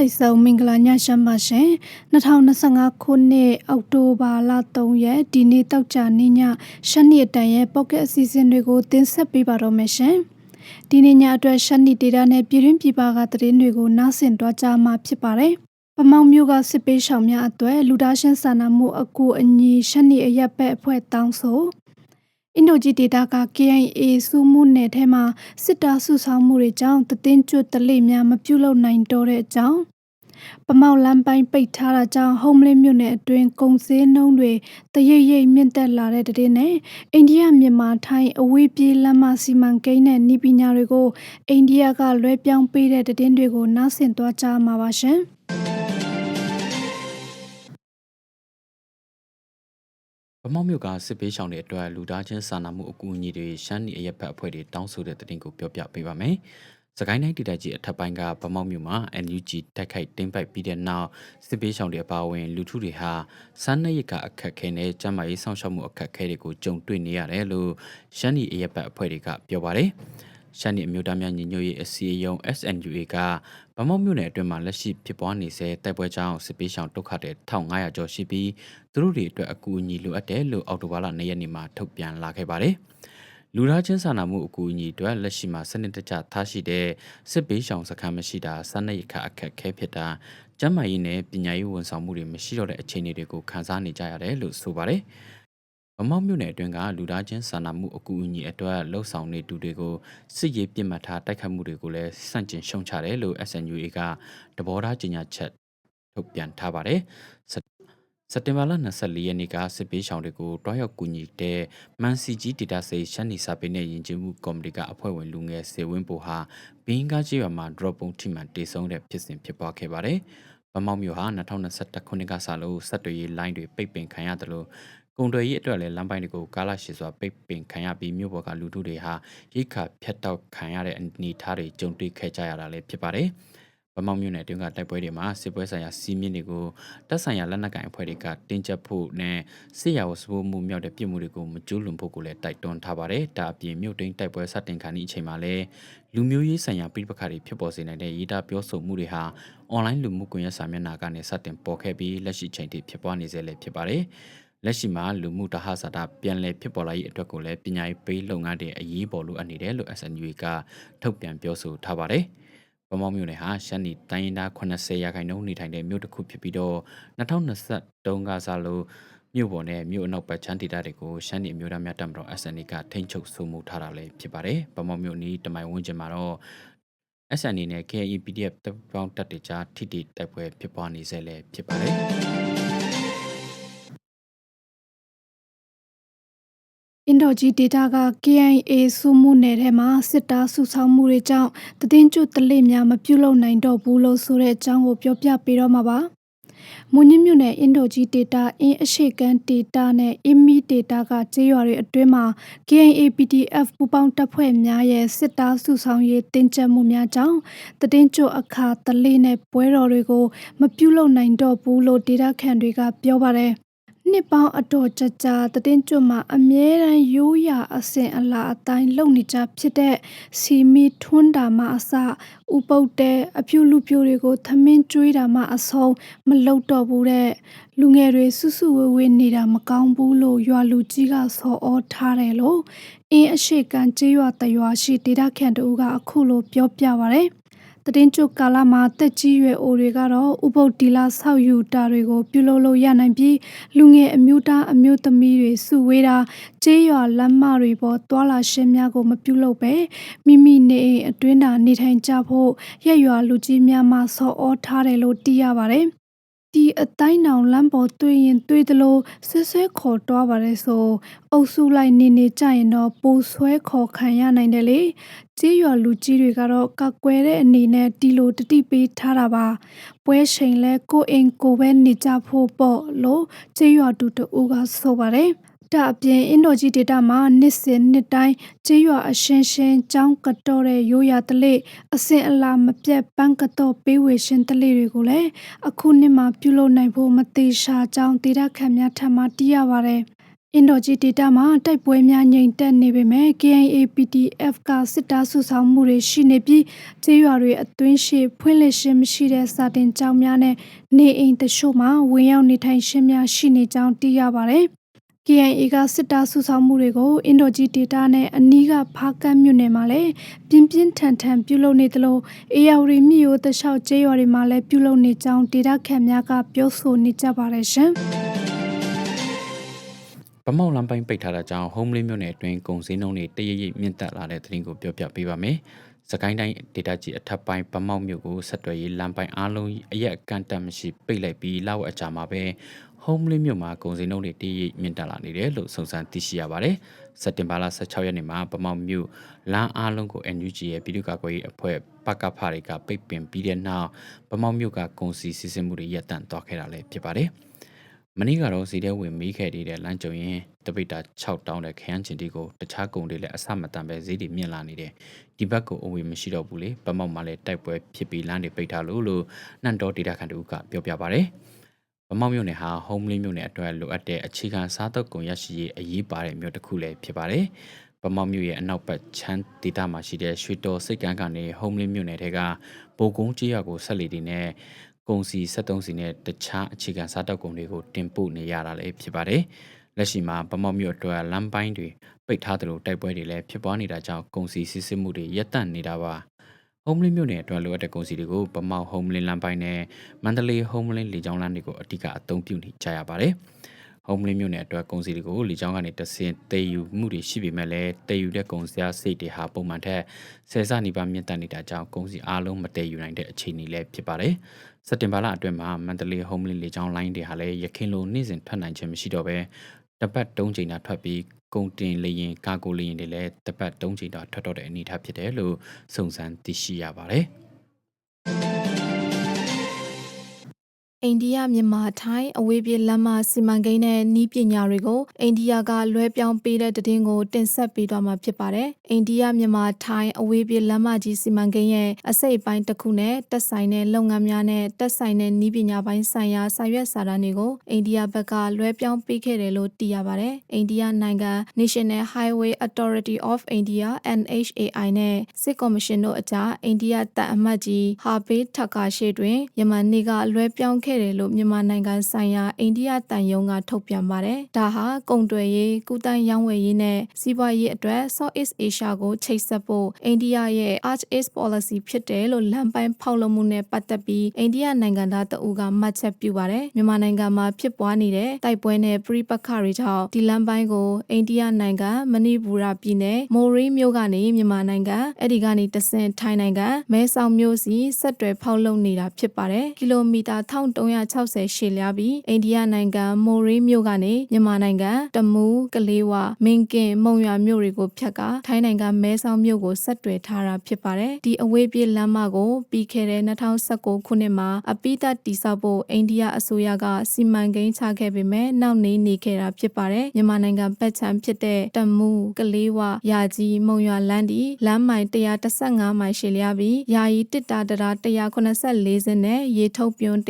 ခမူလီဝန်ဆိုင်ဆောင်မင်္ဂလာညရှမ်းပါရှင်2025ခုနှစ်အောက်တိုဘာလ3ရက်ဒီနေ့တောက်ကြနေ့ညရှမ်းနေ့တန်ရဲ့ပေါ့ကက်အစီအစဉ်တွေကိုတင်ဆက်ပေးပါတော့မယ်ရှင်ဒီနေ့ညအတွက်ရှမ်းနေ့ဒေတာနဲ့ပြည်တွင်းပြည်ပကသတင်းတွေကိုနားဆင်တော့ကြားမှာဖြစ်ပါတယ်ပမောင်မျိုးကစစ်ပေးရှောင်များအတွက်လူသားချင်းစာနာမှုအကူအညီရှမ်းနေ့အရက်ဘက်အဖွဲ့တောင်းဆိုအင်ဒိုဂျီဒေတာက KIA စုမှုနယ်ထဲမှာစစ်တာစုဆောင်မှုတွေကြောင့်တသိန်းကျွတ်တလိများမပြုတ်လုံနိုင်တော့တဲ့အကြောင်း ပမောက်လမ်းပိုင်းပိတ်ထားတာကြောင့်ဟုံးမလင်းမြို့နယ်အတွင်းကုန်စည်နှုန်းတွေတရိပ်ရိပ်မြင့်တက်လာတဲ့တဲ့နဲ့အိန္ဒိယမြန်မာထိုင်းအဝေးပြေးလမ်းမစီမံကိန်းနဲ့ဤပညာတွေကိုအိန္ဒိယကလွှဲပြောင်းပေးတဲ့တဲ့တွေကိုနားဆင်သွားကြမှာပါရှင်။ဗမောက်မြို့ကစစ်ပေးရှောင်တဲ့အတွက်လူသားချင်းစာနာမှုအကူအညီတွေရှမ်းနီအရက်ဖက်အဖွဲ့တွေတောင်းဆိုတဲ့တဲ့တင်ကိုပြောပြပေးပါမယ်။ စကိုင်းတိုင်းဒေသကြီးအထက်ပိုင်းကဗမောက်မြို့မှာ NUG တိုက်ခိုက်တင်းပိုက်ပြီးတဲ့နောက်စစ်ပေးရှောင်တွေအပါအဝင် လူထုတွေဟာစားနပ်ရိက္ခအခက်ခဲနဲ့ကျန်းမာရေးစောင့်ရှောက်မှုအခက်ခဲတွေကိုကြုံတွေ့နေရတယ်လို့ရှမ်းနီအရက်ဖက်အဖွဲ့တွေကပြောပါတယ်။ရှမ်းနီအမျိုးသားများညီညွတ်ရေးအစည်းအရုံး SNUA ကဗမောက်မြို့နယ်အတွင်းမှာလက်ရှိဖြစ်ပွားနေဆဲတိုက်ပွဲကြောင့်စစ်ပေးရှောင်ဒုက္ခတဲ့1500ကျော်ရှိပြီးသူတို့တွေအတွက်အကူအညီလိုအပ်တယ်လို့အော်တိုဘာလ2ရက်နေ့မှာထုတ်ပြန်လာခဲ့ပါတယ်။ လူသားချင်းစာနာမှုအကူအညီအတွက်လက်ရှိမှာစနစ်တကျထားရှိတဲ့စစ်ပေးရှောင်စခန်းမရှိတာစားနပ်ရိက္ခအခက်ခဲဖြစ်တာကျန်းမာရေးနဲ့ပညာရေးဝန်ဆောင်မှုတွေမရှိတော့တဲ့အခြေအနေတွေကိုခန်းစားနေကြရတယ်လို့ဆိုပါတယ်။ဗမောက်မြို့နယ်အတွင်းကလူသားချင်းစာနာမှုအကူအညီအတွက်လှုပ်ဆောင်နေသူတွေကိုစစ်ရေးပြစ်မှတ်ထားတိုက်ခတ်မှုတွေကိုလည်းစန့်ကျင်ရှုံချတယ်လို့ SNUA ကတဘောထားကြေညာချက်ထုတ်ပြန်ထားပါတယ်။ စက်တင်ဘာလ24ရက်နေ့ကစစ်ပေးရှောင်တွေကိုတွားရောက်ကူညီတဲ့မန်စီဂျီဒေတာဆေးရှမ်းနီစာပေနဲ့ယဉ်ကျေးမှုကော်မတီကအဖွဲ့ဝင်လူငယ်စေဝင်းပိုဟာဘင်းကားကြီးရွာမှာ drop ပုံထိမှန်တေဆုံးတဲ့ဖြစ်စဉ်ဖြစ်ပွားခဲ့ပါတယ်။ဗမောက်မြို့ဟာ2021ခုနှစ်ကစလို့စက်တွေရေးလိုင်းတွေပိတ်ပင်ခံရတယ်လို့ကုန်သွယ်ရေးအတွက်လည်းလမ်းပိုင်းတွေကိုကားလာရှည်စွာပိတ်ပင်ခံရပြီးမြို့ပေါ်ကလူထုတွေဟာရိတ်ခါဖြတ်တောက်ခံရတဲ့အနေအထားတွေကြုံတွေ့ခဲ့ကြရတာလည်းဖြစ်ပါတယ်။ ဗမောက်မြို့နယ်တွင်းကတိုက်ပွဲတွေမှာစစ်ပွဲဆိုင်ရာစီးမြင့်တွေကိုတပ်ဆိုင်ရာလက်နက်ကိုင်အဖွဲ့တွေကတင်းကျပ်ဖို့နဲ့စစ်ရာဝစဖို့မှုမြောက်တဲ့ပြည်မှုတွေကိုမကျူးလွန်ဖို့ကိုလည်းတိုက်တွန်းထားပါတယ်။ဒါအပြင်မြို့တွင်းတိုက်ပွဲစတင်ခါနီးအချိန်မှာလည်းလူမျိုးရေးဆိုင်ရာပြပခါတွေဖြစ်ပေါ်စေနိုင်တဲ့ရေးသားပြောဆိုမှုတွေဟာအွန်လိုင်းလူမှုကွန်ရက်စာမျက်နှာကနေစတင်ပေါ်ခဲ့ပြီးလက်ရှိချိန်ထိဖြစ်ပွားနေစေလည်းဖြစ်ပါတယ်။လက်ရှိမှာလူမှုတဟဆာတာပြန်လည်ဖြစ်ပေါ်လာရေးအတွက်ကိုလည်းပညာရေးပေးလုပ်ငန်းတွေအရေးပေါ်လိုအပ်နေတယ်လို့ SNU ကထုတ်ပြန်ပြောဆိုထားပါတယ်။ ပမောက်မြို့နယ်ဟာရှမ်းနီတိုင်းရင်းသား80ရာခိုင်နှုန်းနေထိုင်တဲ့မြို့တစ်ခုဖြစ်ပြီးတော့2023ကစားလို့မြို့ပေါ်နဲ့မြို့အနောက်ပတ်ချမ်းဒေသတွေကိုရှမ်းနီအမျိုးသားများတပ်မတော် SNA ကထိန်းချုပ်စိုးမိုးထားတာလည်းဖြစ်ပါတယ်။ပမောက်မြို့နီးတမိုင်ဝန်းကျင်မှာတော့ SNA နဲ့ KAE PDF တပ်ပေါင်းတပ်တွေကြားထိတိတိုက်ပွဲဖြစ်ပွားနေစေလည်းဖြစ်ပါတယ်။ အင်ဒိုဂျီဒေတာက KIA စုမှုနယ်ထဲမှာစစ်တာစုဆောင်းမှုတွေကြောင့်တည်င်းကျွတလိများမပြုတ်လုံနိုင်တော့ဘူးလို့ဆိုတဲ့အကြောင်းကိုပြောပြပေးတော့မှာပါ။မွန်ညမြနယ်အင်ဒိုဂျီဒေတာအင်းအရှိကန်ဒေတာနဲ့အင်မီဒေတာကကျေးရွာတွေအတွင်းမှာ KIA PDF ပူပေါင်းတပ်ဖွဲ့များရဲ့စစ်တာစုဆောင်ရေးတင်ကြပ်မှုများကြောင့်တည်င်းကျွအခါတလိနဲ့ပွဲတော်တွေကိုမပြုတ်လုံနိုင်တော့ဘူးလို့ဒေတာခန့်တွေကပြောပါတယ်။ နှစ်ပေါင်းအတော်ကြာကြာသတင်းကြွမှာအမြဲတမ်းရိုးရာအစဉ်အလာအတိုင်းလုပ်နေကြဖြစ်တဲ့စီမီထွန်းတာမှအစဥပုတ်တဲ့အဖြူလူပြိုတွေကိုသမင်းကျွေးတာမှအဆုံးမလုတော့ဘူးတဲ့လူငယ်တွေစုစုဝေးဝေးနေတာမကောင်းဘူးလို့ရွာလူကြီးကဆော်ဩထားတယ်လို့အင်းအရှိကန်ကျေးရွာတရွာရှိဒေတာခန့်တူကအခုလိုပြောပြပါရယ် တည်င်းကျုပ်ကာလမှာတက်ကြီးရွယ်အိုတွေကတော့ဥပုပ်တီလာဆောက်ယူတာတွေကိုပြုလုပ်လို့ရနိုင်ပြီးလူငယ်အမျိုးသားအမျိုးသမီးတွေစုဝေးတာကျေးရွာလမ်းမတွေပေါ်သွာလာရှင်းများကိုမပြုလုပ်ပဲမိမိနေအိမ်အတွင်းသာနေထိုင်ကြဖို့ရက်ရွာလူကြီးများမှဆော်ဩထားတယ်လို့သိရပါတယ် ဒီအတိုင်းတောင်လမ်းပေါ်တွေ့ရင်တွေ့သလိုဆွဲဆွဲခေါ်တွားပါတယ်ဆိုအုပ်စုလိုက်နေနေကြရင်တော့ပိုဆွဲခေါ်ခံရနိုင်တယ်လေကြေးရွာလူကြီးတွေကတော့ကကွယ်တဲ့အနေနဲ့ဒီလိုတတိပေးထားတာပါပွဲချိန်လဲကိုအိမ်ကိုပဲနေကြဖို့ပေါ့လို့ကြေးရွာတူတူကဆိုပါတယ် ဒါအပြင်အင်ဒိုဂျီဒေတာမှာနှစ်စဉ်နှစ်တိုင်းကျေးရွာအရှင်းရှင်းကျောင်းကတော့တဲ့ရိုးရာတလေအစင်အလာမပြတ်ပန်းကတော့ပေးဝေရှင်တလေတွေကိုလည်းအခုနှစ်မှာပြုလုပ်နိုင်ဖို့မသေးရှာကြောင်းဒေတာခန့်များထပ်မတီးရပါတယ်အင်ဒိုဂျီဒေတာမှာတိုက်ပွဲများငြိမ်သက်နေပေမဲ့ KIA PDF ကစစ်တာဆုဆောင်မှုတွေရှိနေပြီးကျေးရွာတွေအတွင်းရှိဖွင့်လှစ်ရှင်းမရှိတဲ့စာတင်ကျောင်းများနဲ့နေအိမ်တချို့မှာဝင်ရောက်နေထိုင်ရှင်းများရှိနေကြောင်းသိရပါတယ်။ KIA ကစစ်တာဆုဆောင်မှုတွေကိုအင်ဒိုဂျီဒေတာနဲ့အနီးကဖားကတ်မြို့နယ်မှာလည်းပြင်းပြင်းထန်ထန်ပြုလုပ်နေသလိုအေယာဝတီမြို့ရိုးတလျှောက်ကျေးရွာတွေမှာလည်းပြုလုပ်နေကြောင်းဒေတာခန့်များကပြောဆိုနေကြပါတယ်ရှင်။ဗမောက်လမ်းပိုင်းပိတ်ထားတာကြောင့် Homely မြို့နယ်အတွင်းကုန်စည်နှုန်းတွေတရရိပ်မြင့်တက်လာတဲ့သတင်းကိုပြောပြပေးပါမယ်။စကိုင်းတိုင်းဒေတာကြီးအထက်ပိုင်းဗမောက်မြို့ကိုဆက်သွယ်ရေးလမ်းပိုင်းအားလုံးအရက်အကန့်အတတ်မရှိပိတ်လိုက်ပြီးလောက်အကြာမှာပဲ Homely မြို့မှာကုန်စည်နှုန်းတွေတရရိပ်မြင့်တက်လာနေတယ်လို့စုံစမ်းသိရှိရပါတယ်။စက်တင်ဘာလ16ရက်နေ့မှာဗမောက်မြို့လမ်းအားလုံးကို NUG ရဲ့ပြည်သူ့ကာကွယ်ရေးအဖွဲ့ပကဖတွေကပိတ်ပင်ပြီးတဲ့နောက်ဗမောက်မြို့ကကုန်စည်စီးဆင်းမှုတွေရပ်တန့်သွားခဲ့တာလည်းဖြစ်ပါတယ်။မနေ့ကတော့စီတဲဝင်မိခဲ့တဲ့လမ်းကြုံရင်တပိတာ6တောင်းတဲ့ခရမ်းချင်တီကိုတခြားကုန်တွေလည်းအဆမတန်ပဲဈေးတွေမြင့်လာနေတယ်ဒီဘက်ကိုအဝေးမရှိတော့ဘူးလေပမောက်မှာလည်းတိုက်ပွဲဖြစ်ပြီးလမ်းတွေပိတ်ထားလို့လို့နှံ့တော်ဒေတာခန်တူကပြောပြပါဗျ ဗမောက်မြို့နယ်ဟာ home လေးမြို့နယ်အတွက်လိုအပ်တဲ့အခြေခံစားသောက်ကုန်ရရှိရေးအရေးပါတဲ့မြို့တစ်ခုလည်းဖြစ်ပါတယ်။ဗမောက်မြို့ရဲ့အနောက်ဘက်ချမ်းဒေသမှာရှိတဲ့ရွှေတော်စိတ်ကန်းကနေ home လေးမြို့နယ်ထဲကဘိုကုန်းကြီးရွာကိုဆက်လီတွေနဲ့ကုန်စီ73စီနဲ့တခြားအခြေခံစားတောက်ကုန်တွေကိုတင်ပို့နေရတာလည်းဖြစ်ပါတယ်။လက်ရှိမှာဗမောက်မြို့အတွက်လမ်းပိုင်းတွေပိတ်ထားသလိုတိုက်ပွဲတွေလည်းဖြစ်ပွားနေတာကြောင့်ကုန်စီစစ်စစ်မှုတွေရပ်တန့်နေတာပါ။ Homelin မြို့နယ်အတွက်လိုအပ်တဲ့ကုန်စည်တွေကိုဗမောက် Homelin လမ်းပိုင်းနဲ့မန္တလေး Homelin လေကြောင်းလမ်းတွေကိုအဓိကအသုံးပြုနေကြရပါတယ်။ Homelin မြို့နယ်အတွက်ကုန်စည်တွေကိုလေကြောင်းကနေတဆင့်တည်ယူမှုတွေရှိပေမဲ့လည်းတည်ယူတဲ့ကုန်စည်စိတ်တွေဟာပုံမှန်ထက်ဆယ်ဆနီးပါးမြင့်တက်နေတာကြောင့်ကုန်စည်အားလုံးမတည်ယူနိုင်တဲ့အခြေအနေလည်းဖြစ်ပါတယ်။စက်တင်ဘာလအတွင်းမှာမန္တလေး Homelin လေကြောင်းလိုင်းတွေဟာလည်းရခင်လိုနေ့စဉ်ထွက်နိုင်ခြင်းမရှိတော့ဘဲတပတ်တုံးချိန်တာထွက်ပြီး ကုန်တင်လေရင်ကာကိုလေရင်တွေလည်းတပတ်တုံးချိန်တာထွက်တော့တဲ့အနေအထားဖြစ်တယ်လို့စုံစမ်းသိရှိရပါတယ်။ အိန္ဒိယမြန်မာထိုင်းအဝေးပြေးလမ်းမစီမံကိန်းနဲ့နီးပညာတွေကိုအိန္ဒိယကလွှဲပြောင်းပေးတဲ့တည်င်းကိုတင်ဆက်ပေးသွားမှာဖြစ်ပါတယ်။အိန္ဒိယမြန်မာထိုင်းအဝေးပြေးလမ်းမကြီးစီမံကိန်းရဲ့အစိတ်အပိုင်းတစ်ခုနဲ့တက်ဆိုင်တဲ့လုပ်ငန်းများနဲ့တက်ဆိုင်တဲ့နီးပညာပိုင်းဆိုင်ရာစာရွက်စာတမ်းတွေကိုအိန္ဒိယဘက်ကလွှဲပြောင်းပေးခဲ့တယ်လို့သိရပါတယ်။အိန္ဒိယနိုင်ငံ National Highway Authority of India NHAI နဲ့စစ်ကော်မရှင်တို့အကြားအိန္ဒိယတပ်အမတ်ကြီးဟာဘေးထက်ကာရှိတွင်ယမန်နေ့ကလွှဲပြောင်းခဲ့တယ်လို့မြန်မာနိုင်ငံဆိုင်ရာအိန္ဒိယတန်ယုံကထုတ်ပြန်ပါတယ်။ဒါဟာကုန်သွယ်ရေး၊ကုသရောင်းဝယ်ရေးနဲ့စီးပွားရေးအတွက် Southeast Asia ကိုချိတ်ဆက်ဖို့အိန္ဒိယရဲ့ Arch East Policy ဖြစ်တယ်လို့လမ်းပိုင်းဖောက်လုပ်မှုနဲ့ပတ်သက်ပြီးအိန္ဒိယနိုင်ငံသားတအူကမှတ်ချက်ပြုပါတယ်။မြန်မာနိုင်ငံမှာဖြစ်ပွားနေတဲ့တိုက်ပွဲနဲ့ပြိပက္ခတွေကြောင့်ဒီလမ်းပိုင်းကိုအိန္ဒိယနိုင်ငံမဏိပူရပြည်နယ်မိုရီမြို့ကနေမြန်မာနိုင်ငံအဲ့ဒီကနေတဆင့်ထိုင်းနိုင်ငံမဲဆောက်မြို့စီဆက်တွယ်ဖောက်လုပ်နေတာဖြစ်ပါတယ်။ကီလိုမီတာ1360ရှည်လျားပြီးအိန္ဒိယနိုင်ငံမိုရေးမြို့ကနေမြန်မာနိုင်ငံတမူးကလေးဝမင်းကင်မုံရွာမြို့တွေကိုဖြတ်ကာထိုင်းနိုင်ငံမဲဆောက်မြို့ကိုဆက်တွယ်ထားတာဖြစ်ပါတယ်။ဒီအဝေးပြေးလမ်းမကိုပြီးခဲ့တဲ့2019ခုနှစ်မှာအပိသက်တိစောက်ဖို့အိန္ဒိယအစိုးရကစီမံကိန်းချခဲ့ပေမဲ့နောက်နေနေခဲ့တာဖြစ်ပါတယ်။မြန်မာနိုင်ငံပတ်ချံဖြစ်တဲ့တမူးကလေးဝရာကြီးမုံရွာလမ်းဒီလမ်းမိုင်115မိုင်ရှည်လျားပြီးယာယီတစ်တာတရာ184စင်းနဲ့ရေထုတ်ပြွန်း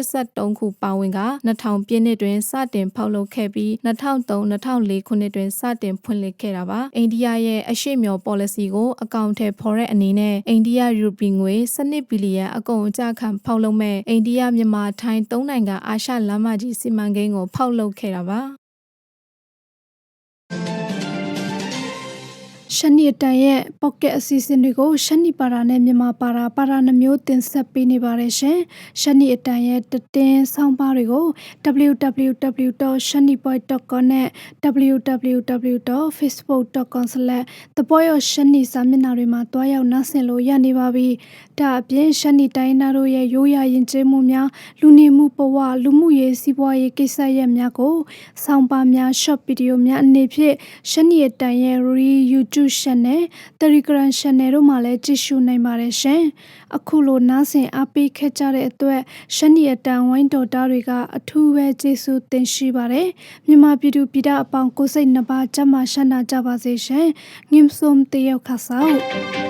183ခုပါဝင်က2000ပြည့်နှစ်တွင်စတင်ဖောက်လုပ်ခဲ့ပြီး2003-2004ခုနှစ်တွင်စတင်ဖွင့်လှစ်ခဲ့တာပါအိန္ဒိယရဲ့အရှိမျော policy ကိုအကောင့်ထဲဖော်တဲ့အနေနဲ့အိန္ဒိယရူပီငွေ12ဘီလီယံအကုန်အကျခံဖောက်လုပ်မဲ့အိန္ဒိယမြန်မာထိုင်းသုံးနိုင်ငံအာရှလမ်းမကြီးစီမံကိန်းကိုဖောက်လုပ်ခဲ့တာပါ ရှနီတန်ရဲ့ pocket အစီအစဉ်တွေကိုရှနီပါရာနဲ့မြန်မာပါရာပါရာနှမျိုးတင်ဆက်ပေးနေပါတယ်ရှင်။ရှနီအတန်ရဲ့တတင်ဆောင်းပါးတွေကို www.shanipoint.com နဲ့ www.facebook.com/theboyofshani စာမျက်နှာတွေမှာတွားရောက်နှာစင်လို့ရနေပါပြီ။ဒါအပြင်ရှနီတိုင်းနာတို့ရဲ့ရိုးရာရင်ကျေးမှုများလူနေမှုဘဝလူမှုရေးစီးပွားရေးကိစ္စရပ်များကိုဆောင်းပါးများ short video များအနေဖြင့်ရှနီအတန်ရဲ့ YouTube YouTube Channel, Telegram Channel တို့မှာလည်းကြည့်ရှုနိုင်ပါတယ်ရှင်။အခုလိုနားဆင်အားပေးခဲ့ကြတဲ့အတွက်ရှနီအတန်ဝိုင်းတော်သားတွေကအထူးပဲကျေးဇူးတင်ရှိပါတယ်။မြန်မာပြည်သူပြည်သားအပေါင်းကိုစိတ်နှပါကြမှာရှမ်းနာကြပါစေရှင်။ငင်းစုံတယောက်ခါဆောက်